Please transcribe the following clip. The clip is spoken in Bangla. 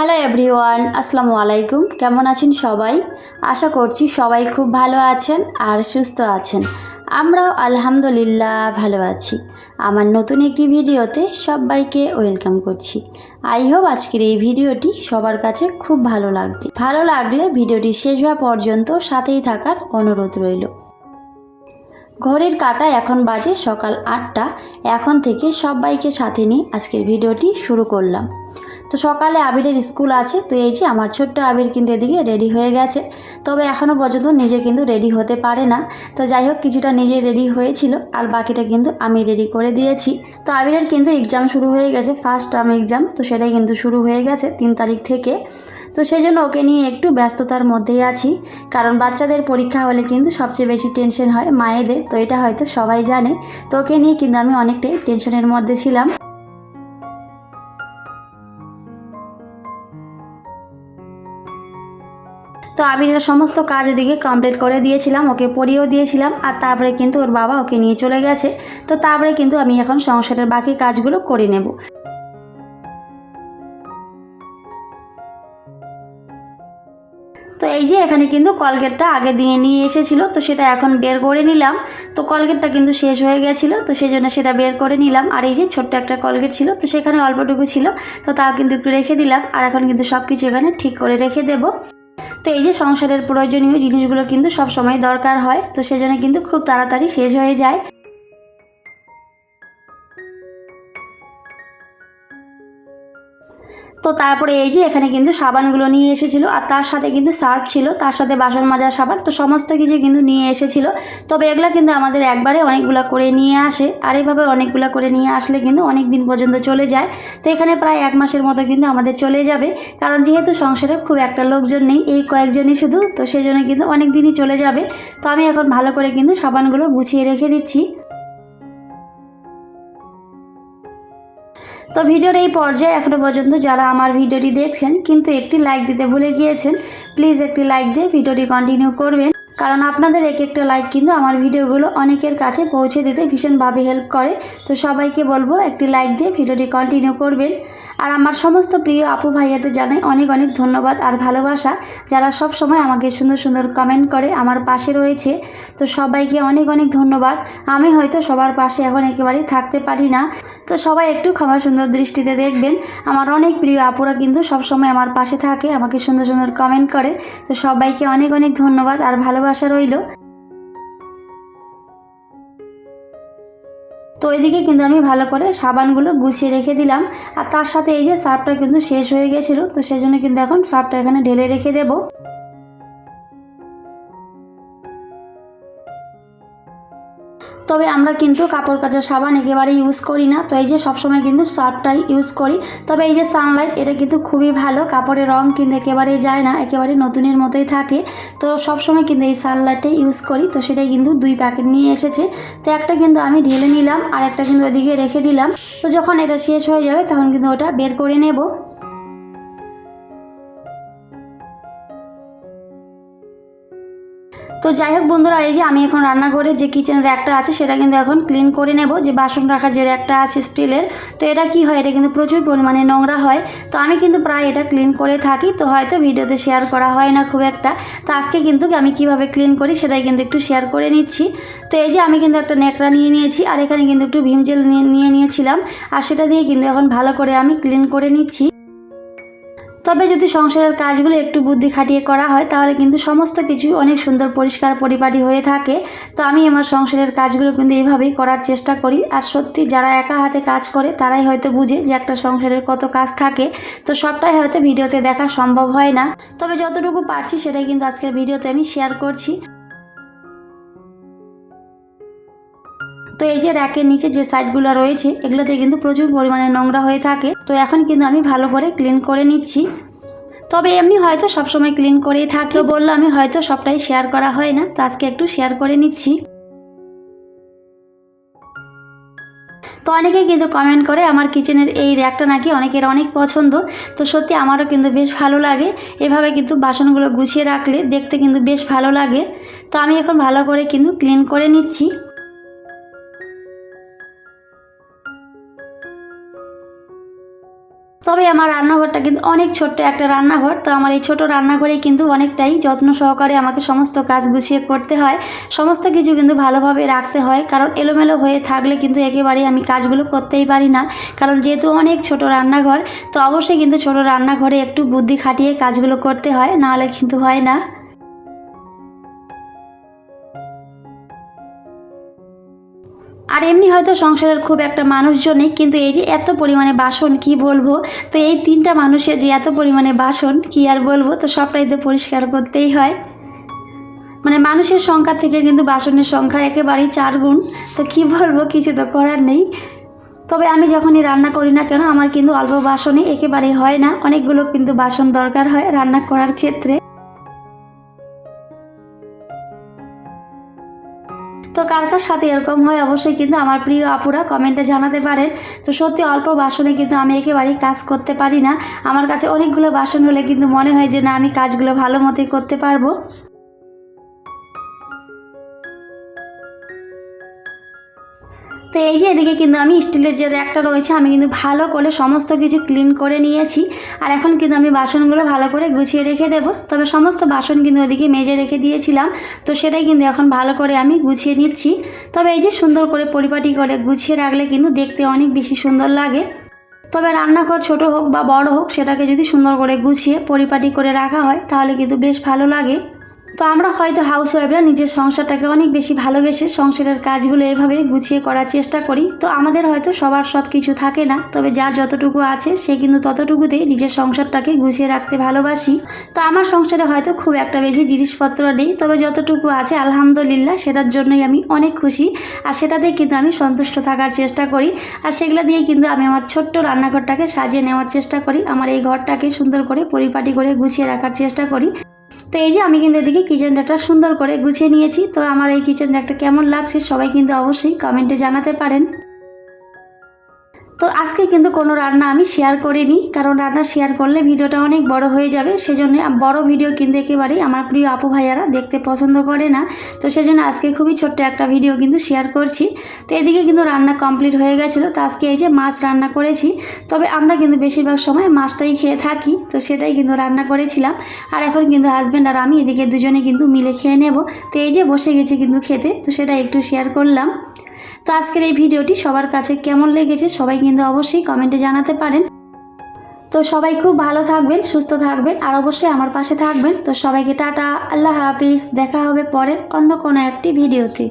হ্যালো এভরিওয়ান, আসসালামু আলাইকুম। কেমন আছেন সবাই? আশা করছি সবাই খুব ভালো আছেন আর সুস্থ আছেন। আমরাও আলহামদুলিল্লাহ ভালো আছি। আমার নতুন একটি ভিডিওতে সবাইকে ওয়েলকাম করছি। আই হোপ আজকের এই ভিডিওটি সবার কাছে খুব ভালো লাগবে। ভালো লাগলে ভিডিওটি শেষ হওয়া পর্যন্ত সাথেই থাকার অনুরোধ রইল। ঘড়ির কাটা এখন বাজে সকাল আটটা। এখন থেকে সবাইকে সাথে নিয়ে আজকের ভিডিওটি শুরু করলাম। তো সকালে আবিরের স্কুল আছে, তো এই যে আমার ছোট্ট আবির কিন্তু এদিকে রেডি হয়ে গেছে। তবে এখনও পর্যন্ত নিজে কিন্তু রেডি হতে পারে না। তো যাই হোক, কিছুটা নিজে রেডি হয়েছিল, আর বাকিটা কিন্তু আমি রেডি করে দিয়েছি। তো আবিরের কিন্তু এক্সাম শুরু হয়ে গেছে ফার্স্ট টার্ম এক্সাম তো সেটাই কিন্তু শুরু হয়ে গেছে তিন তারিখ থেকে। তো সেই জন্য ওকে নিয়ে একটু ব্যস্ততার মধ্যেই আছি। কারণ বাচ্চাদের পরীক্ষা হলে কিন্তু সবচেয়ে বেশি টেনশন হয় মায়েদের, তো এটা হয়তো সবাই জানে। তো ওকে নিয়ে কিন্তু আমি অনেকটাই টেনশনের মধ্যে ছিলাম। তো আবিরের সমস্ত কাজ এদিকে কমপ্লিট করে দিয়েছিলাম, ওকে পড়িয়েও দিয়েছিলাম, আর তারপরে কিন্তু ওর বাবা ওকে নিয়ে চলে গেছে। তো তারপরে কিন্তু আমি এখন সংসারের বাকি কাজগুলো করে নেব। এই যে এখানে কিন্তু কলগেটটা আগে দিয়ে নিয়ে এসেছিল, তো সেটা এখন বের করে নিলাম। তো কলগেটটা কিন্তু শেষ হয়ে গেছিল, তো সেই জন্য সেটা বের করে নিলাম। আর এই যে ছোট্ট একটা কলগেট ছিল, তো সেখানে অল্পটুকু ছিল, তো তাও কিন্তু একটু রেখে দিলাম। আর এখন কিন্তু সব কিছু এখানে ঠিক করে রেখে দেবো। তো এই যে সংসারের প্রয়োজনীয় জিনিসগুলো কিন্তু সব সময় দরকার হয়, তো সেজন্য কিন্তু খুব তাড়াতাড়ি শেষ হয়ে যায়। তো তারপরে এই যে এখানে কিন্তু সাবানগুলো নিয়ে এসেছিল আর তার সাথে কিন্তু সার্ফ ছিল, তার সাথে বাসন মাজার সাবান, তো সমস্ত কিছু কিন্তু নিয়ে এসেছিল। তবে এগুলো কিন্তু আমাদের একবারে অনেকগুলো করে নিয়ে আসে আর এইভাবে অনেকগুলো করে নিয়ে আসলে কিন্তু অনেক দিন পর্যন্ত চলে যায়। তো এখানে প্রায় এক মাসের মতো কিন্তু আমাদের চলে যাবে, কারণ যেহেতু সংসারে খুব একটা লোকজন নেই, এই কয়েকজনই শুধু, তো সেই জন্য কিন্তু অনেক দিনই চলে যাবে। তো আমি এখন ভালো করে কিন্তু সাবানগুলো গুছিয়ে রেখে দিচ্ছি। তো ভিডিওর এই পর্যায়ে এখনও পর্যন্ত যারা আমার ভিডিওটি দেখছেন, কিন্তু একটি লাইক দিতে ভুলে গিয়েছেন প্লিজ একটি লাইক দিয়ে ভিডিওটি কন্টিনিউ করবেন। কারণ আপনাদের এক একটা লাইক কিন্তু আমার ভিডিওগুলো অনেকের কাছে পৌঁছে দিতে ভীষণভাবে হেল্প করে। তো সবাইকে বলব একটি লাইক দিয়ে ভিডিওটি কন্টিনিউ করবেন। আর আমার সমস্ত প্রিয় আপু ভাইয়াদের জানাই অনেক অনেক ধন্যবাদ আর ভালোবাসা। যারা সব সময় আমাকে সুন্দর সুন্দর কমেন্ট করে আমার পাশে রয়েছে। তো সবাইকে অনেক অনেক ধন্যবাদ। আমি হয়তো সবার পাশে এখন একেবারেই থাকতে পারি না। তো সবাই একটু ক্ষমা সুন্দর দৃষ্টিতে দেখবেন। আমার অনেক প্রিয় আপুরা কিন্তু সব সময় আমার পাশে থাকে, আমাকে সুন্দর সুন্দর কমেন্ট করে। তো সবাইকে অনেক অনেক ধন্যবাদ আর ভালোবাসা রইল। তো এদিকে কিন্তু আমি ভালো করে সাবানগুলো গুছিয়ে রেখে দিলাম। আর তার সাথে এই যে সার্ফটা কিন্তু শেষ হয়ে গেছিল, তো সেই জন্য কিন্তু এখন সার্ফটা এখানে ঢেলে রেখে দেবো। তবে আমরা কিন্তু কাপড় কাচার সাবান একেবারে ইউজ করি না। তো এই যে সবসময় কিন্তু সার্ফটাই ইউজ করি। তবে এই যে সানলাইট এটা কিন্তু খুবই ভালো। কাপড়ের রং কিন্তু একেবারেই যায় না, একেবারে নতুনের মতোই থাকে। তো সবসময় কিন্তু এই সানলাইটটাই ইউজ করি। তো সেটাই কিন্তু দুই প্যাকেট নিয়ে এসেছে। তো একটা কিন্তু আমি ঢেলে নিলাম, আর একটা কিন্তু ওদিকে রেখে দিলাম। তো যখন এটা শেষ হয়ে যাবে, তখন কিন্তু ওটা বের করে নেব। তো যাই হোক বন্ধুরা, এই যে আমি এখন রান্নাঘরে যে কিচেন র্যাকটা আছে সেটা কিন্তু এখন ক্লিন করে নেব। যে বাসন রাখার যে র্যাকটা আছে স্টিলের তো এটা কি হয়? এটা কিন্তু প্রচুর পরিমাণে নোংরা হয়। তো আমি কিন্তু প্রায় এটা ক্লিন করে থাকি। তো হয়তো ভিডিওতে শেয়ার করা হয় না খুব একটা। তো আজকে কিন্তু আমি কীভাবে ক্লিন করি সেটাই কিন্তু একটু শেয়ার করে নিচ্ছি। তো এই যে আমি কিন্তু একটা নেকড়া নিয়ে নিয়েছি, আর এখানে কিন্তু একটু ভীম জেল নিয়ে নিয়ে নিয়েছিলাম। আর সেটা দিয়ে কিন্তু এখন ভালো করে আমি ক্লিন করে নিচ্ছি। তবে যদি সংসারের কাজগুলো একটু বুদ্ধি খাটিয়ে করা হয়, তাহলে কিন্তু সমস্ত কিছু অনেক সুন্দর পরিষ্কার পরিপাটি হয়ে থাকে। তো আমি আমার সংসারের কাজগুলো কিন্তু এইভাবেই করার চেষ্টা করি। আর সত্যি যারা একা হাতে কাজ করে, তারাই হয়তো বুঝে যে একটা সংসারের কত কাজ থাকে। তো সবটাই হয়তো ভিডিওতে দেখা সম্ভব হয় না। তবে যতটুকু পারছি সেটাই কিন্তু আজকের ভিডিওতে আমি শেয়ার করছি। তো এই যে র্যাকের নিচে যে সাইডগুলো রয়েছে, এগুলোতে কিন্তু প্রচুর পরিমাণে নোংরা হয়ে থাকে। তো এখন কিন্তু আমি ভালো করে ক্লিন করে নিচ্ছি। তবে এমনি হয়তো সবসময় ক্লিন করেই থাকি। তো বলল আমি হয়তো সবটাই শেয়ার করা হয় না, তো আজকে একটু শেয়ার করে নিচ্ছি। তো অনেকেই কিন্তু কমেন্ট করে, আমার কিচেনের এই র্যাকটা নাকি অনেকের অনেক পছন্দ। তো সত্যি আমারও কিন্তু বেশ ভালো লাগে। এভাবে কিন্তু বাসনগুলো গুছিয়ে রাখলে দেখতে কিন্তু বেশ ভালো লাগে। তো আমি এখন ভালো করে কিন্তু ক্লিন করে নিচ্ছি। তবে আমার রান্নাঘরটা কিন্তু অনেক ছোট্ট একটা রান্নাঘর, তো আমার এই ছোট রান্নাঘরে কিন্তু অনেকটাই যত্ন সহকারে আমাকে সমস্ত কাজ গুছিয়ে করতে হয়। সমস্ত কিছু কিন্তু ভালোভাবে রাখতে হয়, কারণ এলোমেলো হয়ে থাকলে কিন্তু একেবারেই আমি কাজগুলো করতেই পারি না। কারণ যেহেতু অনেক ছোট রান্নাঘর, তো অবশ্যই কিন্তু ছোট রান্নাঘরে একটু বুদ্ধি খাটিয়ে কাজগুলো করতে হয়, নাহলে কিন্তু হয় না। আর এমনি হয়তো সংসারের খুব একটা মানুষজন নেই, কিন্তু এই যে এত পরিমাণে বাসন কি বলব? তো এই তিনটা মানুষের যে এত পরিমাণে বাসন, কি আর বলব? তো সবটাই তো পরিষ্কার করতেই হয়। মানে মানুষের সংখ্যা থেকে কিন্তু বাসনের সংখ্যা একেবারেই চার গুণ। তো কি বলব, কিছু তো করার নেই। তবে আমি যখনই রান্না করি না কেন, আমার কিন্তু অল্প বাসনই একেবারেই হয় না। অনেকগুলো কিন্তু বাসন দরকার হয় রান্না করার ক্ষেত্রে। তো কার কার সাথে এরকম হয়, অবশ্যই কিন্তু আমার প্রিয় আপুরা কমেন্টে জানাতে পারেন। তো সত্যি অল্প বাসনে কিন্তু আমি একেবারেই কাজ করতে পারি না। আমার কাছে অনেকগুলো বাসন হলে কিন্তু মনে হয় যে, না, আমি কাজগুলো ভালো মতোই করতে পারব। তো এই যে এদিকে কিন্তু আমি স্টিলের যে র্যাকটা রয়েছে, আমি কিন্তু ভালো করে সমস্ত কিছু ক্লিন করে নিয়েছি। আর এখন কিন্তু আমি বাসনগুলো ভালো করে গুছিয়ে রেখে দেব। তবে সমস্ত বাসন কিন্তু ওদিকে মেজে রেখে দিয়েছিলাম। তো সেটাই কিন্তু এখন ভালো করে আমি গুছিয়ে নিচ্ছি। তবে এই যে সুন্দর করে পরিপাটি করে গুছিয়ে রাখলে কিন্তু দেখতে অনেক বেশি সুন্দর লাগে। তবে রান্নাঘর ছোট হোক বা বড় হোক, সেটাকে যদি সুন্দর করে গুছিয়ে পরিপাটি করে রাখা হয়, তাহলে কিন্তু বেশ ভালো লাগে। তো আমরা হয়তো হাউস ওয়াইফরা নিজের সংসারটাকে অনেক বেশি ভালোবেসে সংসারের কাজগুলো এভাবে গুছিয়ে করার চেষ্টা করি। তো আমাদের হয়তো সবার সব কিছু থাকে না, তবে যার যতটুকু আছে, সে কিন্তু ততটুকুতেই নিজের সংসারটাকে গুছিয়ে রাখতে ভালোবাসি। তো আমার সংসারে হয়তো খুব একটা বেশি জিনিসপত্র নেই, তবে যতটুকু আছে, আলহামদুলিল্লাহ, সেটার জন্যই আমি অনেক খুশি। আর সেটাতেই কিন্তু আমি সন্তুষ্ট থাকার চেষ্টা করি। আর সেগুলো দিয়ে কিন্তু আমি আমার ছোট্ট রান্নাঘরটাকে সাজিয়ে নেওয়ার চেষ্টা করি। আমার এই ঘরটাকে সুন্দর করে পরিপাটি করে গুছিয়ে রাখার চেষ্টা করি। তো এই যে আমি কিন্তু এদিকে কিচেন র্যাকটা সুন্দর করে গুছিয়ে নিয়েছি। তো আমার এই কিচেন র্যাকটা কেমন লাগছে সবাই কিন্তু অবশ্যই কমেন্টে জানাতে পারেন। তো আজকে কিন্তু কোনো রান্না আমি শেয়ার করিনি, কারণ রান্না শেয়ার করলে ভিডিওটা অনেক বড় হয়ে যাবে, সেজন্য বড় ভিডিও কিন্তু একেবারেই আমার প্রিয় আপু ভাইয়ারা দেখতে পছন্দ করে না। তো সেজন্য আজকে খুবই ছোট্ট একটা ভিডিও কিন্তু শেয়ার করছি। তো এদিকে কিন্তু রান্না কমপ্লিট হয়ে গেছিল, তো আজকে এই যে মাছ রান্না করেছি। তবে আমরা কিন্তু বেশিরভাগ সময় মাছটাই খেয়ে থাকি, তো সেটাই কিন্তু রান্না করেছিলাম। আর এখন কিন্তু হাজব্যান্ড আর আমি এদিকে দুজনে কিন্তু মিলে খেয়ে নেব। তো এই যে বসে গেছি কিন্তু খেতে, তো সেটা একটু শেয়ার করলাম। তো আজকের এই ভিডিওটি সবার কাছে কেমন লেগেছে সবাই কিন্তু অবশ্যই কমেন্টে জানাতে পারেন। তো সবাই খুব ভালো থাকবেন, সুস্থ থাকবেন আর অবশ্যই আমার পাশে থাকবেন। তো সবাইকে টাটা, আল্লাহ হাফিজ। দেখা হবে পরের অন্য কোনো একটি ভিডিওতে।